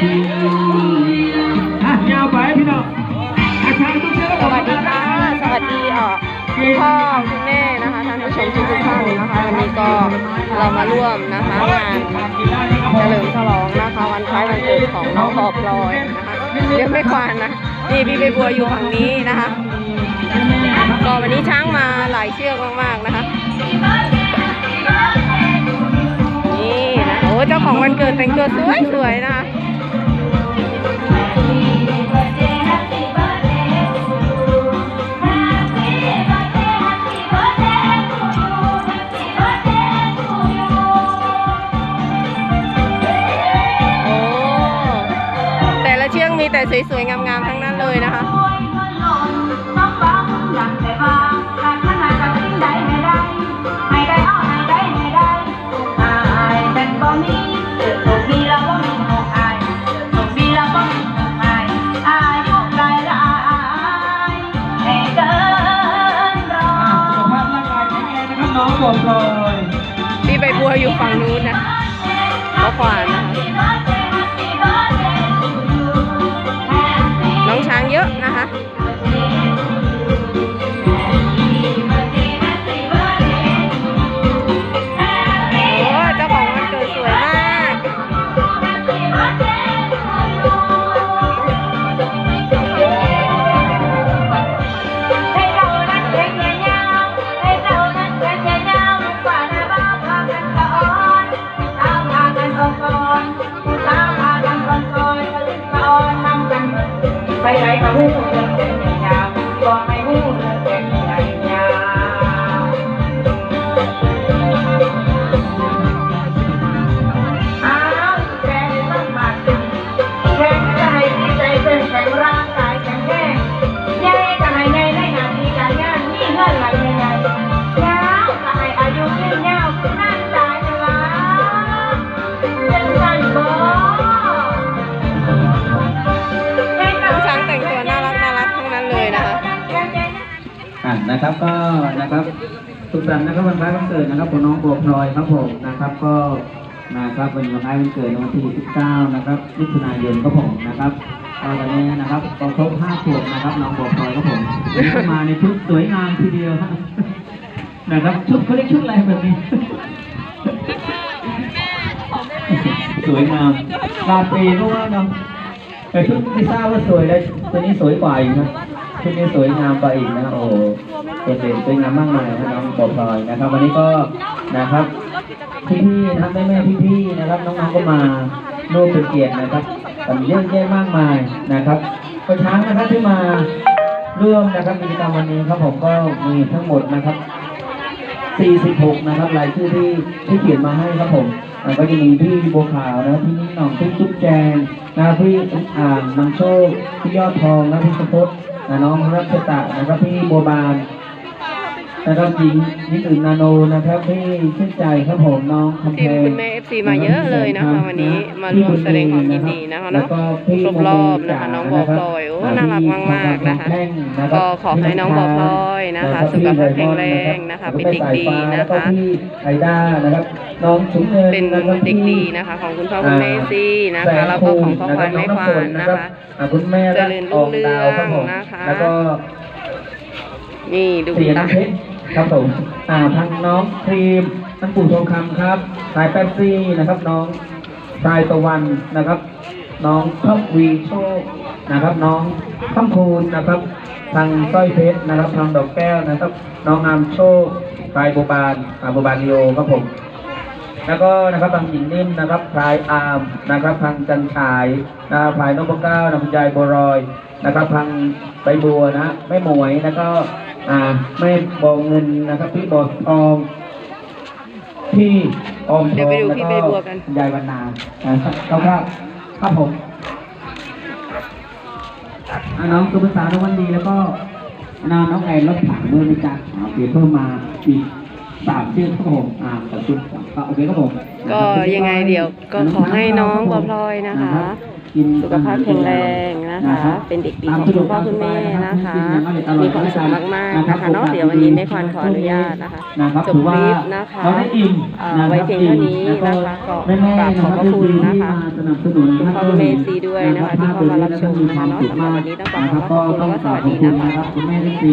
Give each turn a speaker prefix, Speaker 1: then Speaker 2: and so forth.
Speaker 1: ทีอะยาวไปพี่น้องอาชาทุกท่า
Speaker 2: สวัสดีค่ะ สวัสดีเอ่อคุณพ่อคุณแม่นะคะท่านผู้ชมทุกทุกท่านนะคะวันนี้ก็เรามาร่วมนะคะงานเฉลิมฉลองนะคะวันคล้ายวันเกิดของน้องบอบลอยนะคะเรียกไม่ควานนะนี่พี่ใบบัวอยู่ฝั่งนี้นะคะ ก็วันนี้ช้างมาหลายเชือกมากๆนะคะนี่นะโอ้เจ้าของวันเกิดแต่งตัวสวยๆนะคะ เชือกมีแต่สวยๆ งามๆ ทั้งนั้นเลยนะคะ
Speaker 1: อะสุขภาพร่างกายแข็งแรงนะครับน้องบอกเลย
Speaker 2: พี่ใบบัวอยู่ฝั่งนู้นนะเขาขวานนะ
Speaker 3: ไปไหนก็หูเรื่องเพียงยาวก็ไม่หูเรื่องเพียงยาวอ้าวแกต้องมาตึงแค่ใจที่ใจเป็นแข็งร่าง อะนะ
Speaker 2: ค
Speaker 1: รับก็นะครับสุขสันต์นะครับวันคล้ายวันเกิดนะครับของน้องบัวพลอยครับผมนะครับก็นะครับวันวันคล้ายวันเกิดในวันที่ 19 นะครับมิถุนายนครับผมนะครับก็วันนี้นะครับก็ครบ5ขวบนะครับน้องบัวพลอยครับผมวันนี้มาในชุดสวยงามทีเดียวครับนะครับชุดเขาเรียกชุดอะไรแบบนี้สวยงามลาเปก็ว่าเนาะแต่ชุดไม่ทราบว่าสวยได้ตัวนี้สวยกว่าอีกนะ ชุดนี้สวยงามกว่าอีกนะโอ้โหโดดเด่นสวยงามมากมายนะน้องปอพลอยนะครับ วันนี้ก็นะครับพี่ๆนะครับแม่ๆพี่ๆนะครับน้องๆก็มาร่วมเป็นเกียรตินะครับกันเยอะแยะมากมายนะครับก็ช้างนะครับที่มาร่วมนะครับกิจกรรมวันนี้ครับผมก็มีทั้งหมดนะครับ 46 นะครับรายชื่อที่ที่เขียนมาให้ครับผมก็จะมีพี่บัวขาวนะพี่นิ่งหน่องพี่จุ๊บแจงนะพี่อ่างนำโชคพี่ยอดทองนะพี่สมพศ น้องรัชตะนะครับพี่บัวบาน นะครับหญิงหญิงอื่นนาโนนะครับพี่ชื่นใจครับผมน้องคำแพ
Speaker 2: ทีม
Speaker 1: ง
Speaker 2: คุณแม่ FC มาเยอะเลยนะคะวันนี้มาร่วมแสดงความยินดีนะคะเนาะ
Speaker 1: แล้วก็พี่
Speaker 2: ครบรอบนะคะน้องบัวพลอยโอ้น่ารักมากๆนะคะ ก็ขอให้น้องบัวพลอยนะคะ สุขภาพแข็งแรงนะคะ เป็นเด็กดีนะ
Speaker 1: แล้วก็
Speaker 2: คะ
Speaker 1: พี่ไอด้านะครับน้องชุ้งเงิน
Speaker 2: เป็น
Speaker 1: แล้วก็
Speaker 2: เด็ก
Speaker 1: พี่
Speaker 2: ดีนะคะของคุณพ่อคุณแม่ซีนะคะแล้วก็ของพ่อควานแม่ควานนะคะ
Speaker 1: อ่าคุณแม่
Speaker 2: เจริญรุ่งเรือง
Speaker 1: ดาวครับผม
Speaker 2: นะคะ
Speaker 1: แล้วก็
Speaker 2: นี่ดู
Speaker 1: เสีย
Speaker 2: ตา
Speaker 1: น้ำเพชร ครับผมอ่าทางน้องครีมท่านปู่ทองคำครับ สายแป๊บซี่นะครับ น้องสายตะวันนะครับ น้องท็อปวีโชคนะครับ น้องข้ามคูณนะครับ ทางสร้อยเพชรนะครับทางดอกแก้วนะครับ น้องงามโชคสายโบบานอาโบบานลีโอครับผมแล้วก็นะครับทางหญิงนิ่มนะครับพลายอาร์มนะครับทางจันฉายนะครับพลายนพเก้านำยายบัวรอยนะครับทางใบบัวนะแม่หมวยแล้วก็ แม่บอเงินนะครับพี่บอทองพี่ออมท
Speaker 2: เดี๋ยว
Speaker 1: อง
Speaker 2: ไปดู
Speaker 1: แล้ว
Speaker 2: พี่
Speaker 1: ก็
Speaker 2: ใบบัวกัน
Speaker 1: ยายวันนานะครับครับครับผมอ่าน้องสุภาษาน้องวันดีแล้วก็น้องน้องแอนรถถังด้วยนะจ๊ะเอาเปลี่ยนเพิ่มมาอีก สามชื่อครับผมอ่าขอบคุณครับโอเคครับผม
Speaker 2: ก็ยังไงเดี๋ยวก็ขอให้น้องบัวพลอยนะคะ
Speaker 1: กิน
Speaker 2: สุขภาพแข็งแรงนะคะ เป็นเด็กดีของคุณพ่อคุณแม่นะคะ มีความสุขมากๆนะคะเนาะเดี๋ยววันนี้ในควันขออนุญาตนะคะ
Speaker 1: นะครับ
Speaker 2: จบ
Speaker 1: ถือว่า
Speaker 2: คลิปนะคะ
Speaker 1: เราได้อิ่ม
Speaker 2: เอ่อ
Speaker 1: นะครับ
Speaker 2: ไว้เพียงเท่านี้นะคะก็
Speaker 1: แม่ๆ
Speaker 2: กราบขอบพระคุณนะคะ
Speaker 1: ที่มาสนับสนุน
Speaker 2: คุณพ่อคุณแม่ซีด้วยนะคะที่เข้ามารับชมนะคะเนาะสำหรับวันนี้ต้องขอขอบพระคุณและก็สวัสดีนะคะ
Speaker 1: คุณแม่ที่ซี